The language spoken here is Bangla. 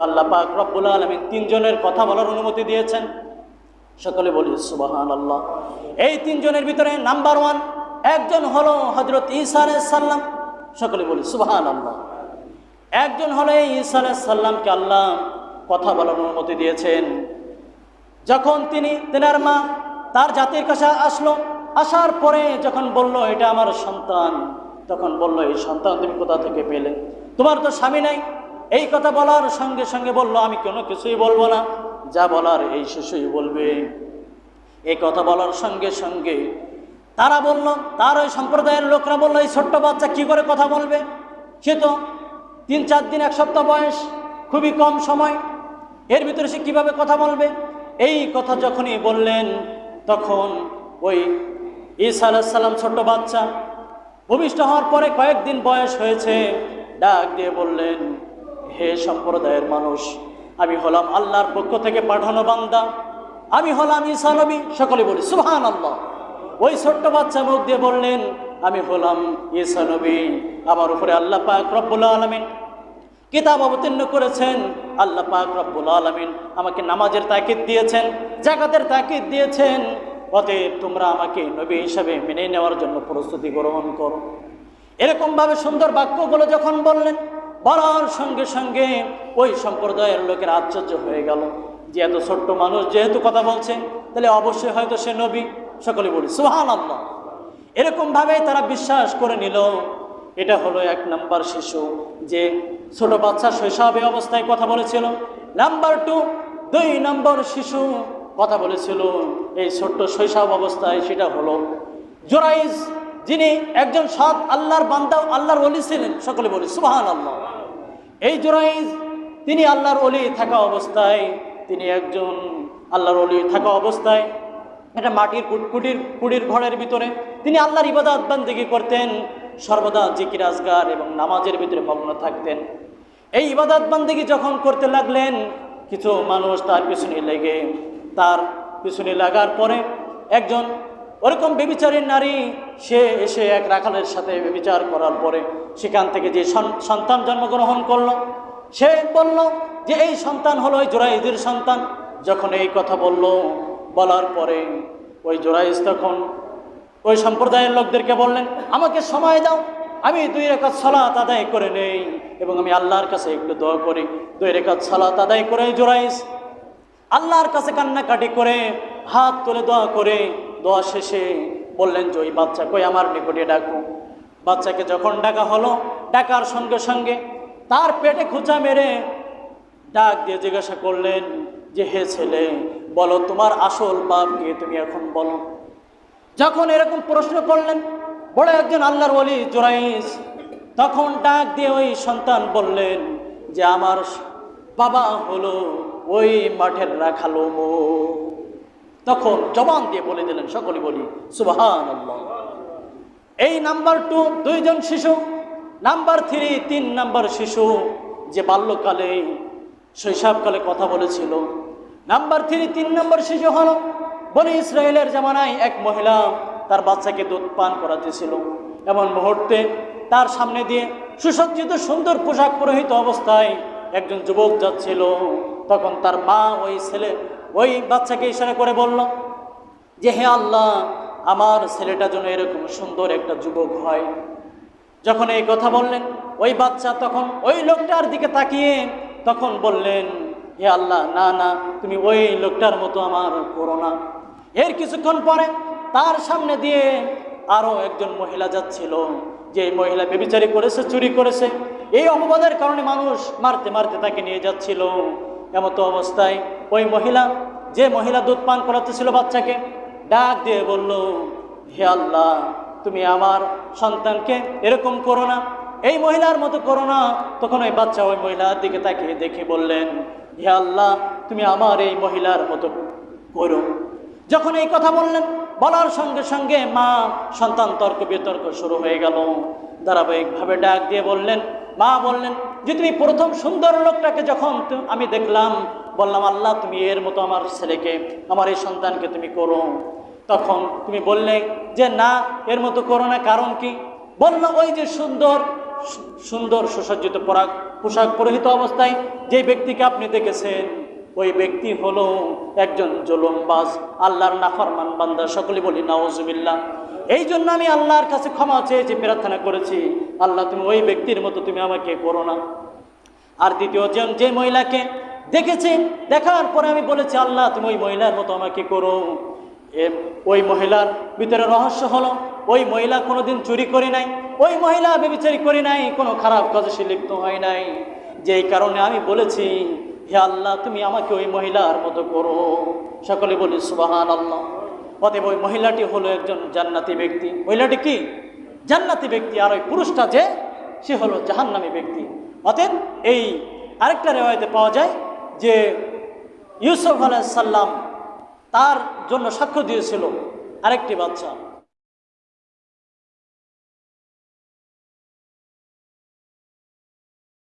আল্লাহ পাক রব্বুল আলমী তিনজনের কথা বলার অনুমতি দিয়েছেন। সকলে বলি সুবাহান আল্লাহ এই তিনজনের ভিতরে নাম্বার ওয়ান, একজন হলো হজরত ঈসা সাল্লাম সকলে বলি সুবাহান আল্লাহ একজন হলো এই ঈসা সাল্লামকে আল্লাহ কথা বলার অনুমতি দিয়েছেন। যখন তিনি, তেনার মা তার জাতির কাছে আসলো, আসার পরে যখন বলল, এটা আমার সন্তান। তখন বলল, এই সন্তান তুমি কোথা থেকে পেলে? তোমার তো স্বামী নাই। এই কথা বলার সঙ্গে সঙ্গে বলল, আমি কোনো কিছুই বলব না। যা বলার এই শিশুই বলবে। এই কথা বলার সঙ্গে সঙ্গে তারা বলল, তার ওই সম্প্রদায়ের লোকরা বলল, এই ছোট্ট বাচ্চা কি করে কথা বলবে? সে তো তিন চার দিন, এক সপ্তাহ বয়স, খুবই কম সময়, এর ভিতরে সে কীভাবে কথা বলবে? এই কথা যখনই বললেন, তখন ওই ঈসা আলাহিসাল্লাম ছোট্ট বাচ্চা ভূমিষ্ঠ হওয়ার পরে কয়েকদিন বয়স হয়েছে, ডাক দিয়ে বললেন হে সম্প্রদায়ের মানুষ, আমি হলাম আল্লাহর পক্ষ থেকে পাঠানো বান্দা। আমি হলাম ঈসা নবী, সকলে বলি সুবহান আল্লাহ ওই ছোট্ট বাচ্চা মুখ দিয়ে বললেন, আমি হলাম ঈসা নবী, আমার উপরে আল্লাহ পাক রব্বুল আলমিন। কিতাব অবতীর্ণ করেছেন, আল্লাহ পাক রব্বুল আলমিন আমাকে নামাজের তাকিদ দিয়েছেন জাকাতের তাকিদ দিয়েছেন। অতএব তোমরা আমাকে নবী হিসাবে মেনে নেওয়ার জন্য প্রস্তুতি গ্রহণ করো। এরকমভাবে সুন্দর বাক্যগুলো যখন বললেন বলার সঙ্গে সঙ্গে ওই সম্প্রদায়ের লোকের আশ্চর্য হয়ে গেল যে এত ছোট্ট মানুষ যেহেতু কথা বলছে, তাহলে অবশ্যই হয়তো সে নবী। সকলে বলি সুহান আল্লাহ এরকমভাবে তারা বিশ্বাস করে নিল। এটা হলো এক নাম্বার শিশু যে ছোট বাচ্চা শৈশবে অবস্থায় কথা বলেছিল। নাম্বার টু, দুই নম্বর শিশু কথা বলেছিল। এই ছোট্ট শৈশব অবস্থায় সেটা হলো জোরাইজ যিনি একজন সৎ আল্লাহর বান্দা আল্লাহর অলি ছিলেন। সকলে বলি সুবাহান আল্লাহ এই জোরাইজ, তিনি আল্লাহর অলি থাকা অবস্থায়, তিনি একজন আল্লাহর অলি থাকা অবস্থায় এটা মাটির কুটির কুটির ঘরের ভিতরে, তিনি আল্লাহর ইবাদত বান্দিগি করতেন, সর্বদা জিকির, আজগার এবং নামাজের ভিতরে মগ্ন থাকতেন। এই ইবাদত বান্দিগি যখন করতে লাগলেন, কিছু মানুষ তার পিছনে লেগে, তার পিছনে লাগার পরে একজন ওরকম বেবিচারীর নারী, সে এসে এক রাখালের সাথে বেবিচার করার পরে সেখান থেকে যে সন- সন্তান জন্মগ্রহণ করল, সে বলল যে এই সন্তান হলো ওই জোরাইদের সন্তান। যখন এই কথা বলল, বলার পরে ওই জোরাইজ তখন ওই সম্প্রদায়ের লোকদেরকে বললেন, আমাকে সময় দাও, আমি দুই রেখাত সালাত আদায় করে নেই এবং আমি আল্লাহর কাছে একটু দোয়া করি। দুই রেখাত সালাত আদায় করে জোরাইজ আল্লাহর কাছে কান্নাকাটি করে হাত তুলে দোয়া করে দোয়া শেষে বললেন যে, ওই বাচ্চা কই আমার নিকটে ডাকু? বাচ্চাকে যখন ডাকা হলো, ডাকার সঙ্গে সঙ্গে তার পেটে খুঁচা মেরে ডাক দিয়ে জিজ্ঞাসা করলেন, যে হে ছেলে, বলো তোমার আসল বাপ কে তুমি এখন বলো? যখন এরকম প্রশ্ন করলেন, বড় একজন আল্লাহর বলি জোরাইস তখন ডাক দিয়ে ওই সন্তান বললেন, যে আমার বাবা হলো ওই মাঠের রাখালো মো তখন জবান দিয়ে বলে দিলেন, সকলে বলি সুবাহান এই নাম্বার টু, দুইজন শিশু, নাম্বার থ্রি, তিন নাম্বার শিশু, যে বাল্যকালে, শৈশবকালে কথা বলেছিল। নাম্বার থ্রি, তিন নাম্বার শিশু হল বনি ইসরায়েলের জামানায় এক মহিলা তার বাচ্চাকে দুধ পান করাতেছিল। এমন মুহূর্তে তার সামনে দিয়ে সুসজ্জিত, সুন্দর পোশাক পরিহিত অবস্থায় একজন যুবক যাচ্ছিল। তখন তার মা ওই ছেলে ওই বাচ্চাকে ইশারা করে বলল, যে হে আল্লাহ, আমার ছেলেটা যেন এরকম সুন্দর একটা যুবক হয়। যখন এই কথা বললেন, ওই বাচ্চা তখন ওই লোকটার দিকে তাকিয়ে তখন বললেন, হে আল্লাহ, না না, তুমি ওই লোকটার মতো আমার করো না। এর কিছুক্ষণ পরে তার সামনে দিয়ে আরও একজন মহিলা যাচ্ছিল, যে মহিলা বেবিচারি করেছে, চুরি করেছে। এই অপবাদের কারণে মানুষ মারতে মারতে তাকে নিয়ে যাচ্ছিল। এমতো অবস্থায় ওই মহিলা, যে মহিলা দুধ পান করাতেছিল বাচ্চাকে, ডাক দিয়ে বলল, হে আল্লাহ, তুমি আমার সন্তানকে এরকম করো না। এই মহিলার মতো করো না। তখন ওই বাচ্চা ওই মহিলার দিকে তাকিয়ে দেখে বললেন, হে আল্লাহ, তুমি আমার এই মহিলার মতো করো। যখন এই কথা বললেন, বলার সঙ্গে সঙ্গে মা সন্তান তর্ক বিতর্ক শুরু হয়ে গেল। ধারাবাহিকভাবে ডাক দিয়ে বললেন, মা বললেন, যে তুমি প্রথম সুন্দর লোকটাকে যখন আমি দেখলাম বললাম, আল্লাহ, তুমি এর মতো আমার ছেলেকে, আমার এই সন্তানকে তুমি করো। তখন তুমি বললে যে, না, এর মতো করো না। কারণ কি? বলল, ওই যে সুন্দর সুন্দর সুসজ্জিত পরাগ পোশাক পরিহিত অবস্থায় যে ব্যক্তিকে আপনি দেখেছেন, ওই ব্যক্তি হলো একজন জুলুমবাজ, আল্লাহর নাফরমান বান্দা। সকলে বলি, নাউজুবিল্লাহ। এই জন্য আমি আল্লাহর কাছে ক্ষমা চেয়েছি, প্রার্থনা করেছি, আল্লাহ, তুমি ওই ব্যক্তির মতো তুমি আমাকে করো না। আর দ্বিতীয় যে মহিলাকে দেখেছি, দেখার পরে আমি বলেছি, আল্লাহ, তুমি ওই মহিলার মতো আমাকে করো। ওই মহিলার ভিতরে রহস্য হলো, ওই মহিলা কোনোদিন চুরি করে নাই, ওই মহিলা বেবিচারি করে নাই, কোনো খারাপ কাজে সে লিপ্ত হয় নাই। যেই কারণে আমি বলেছি, হে আল্লাহ, তুমি আমাকে ওই মহিলার মতো করো। সকলে বলি সুবাহান আল্লাহ অতএব ওই মহিলাটি হলো একজন জান্নাতি ব্যক্তি। মহিলাটি কি? জান্নাতি ব্যক্তি। আর ওই পুরুষটা যে, সে হলো জাহান্নামী ব্যক্তি। অতএব এই আরেকটা রেওয়ায়তে পাওয়া যায় যে ইউসুফ আলাইসাল্লাম তার জন্য সাক্ষ্য দিয়েছিল আরেকটি বাচ্চা।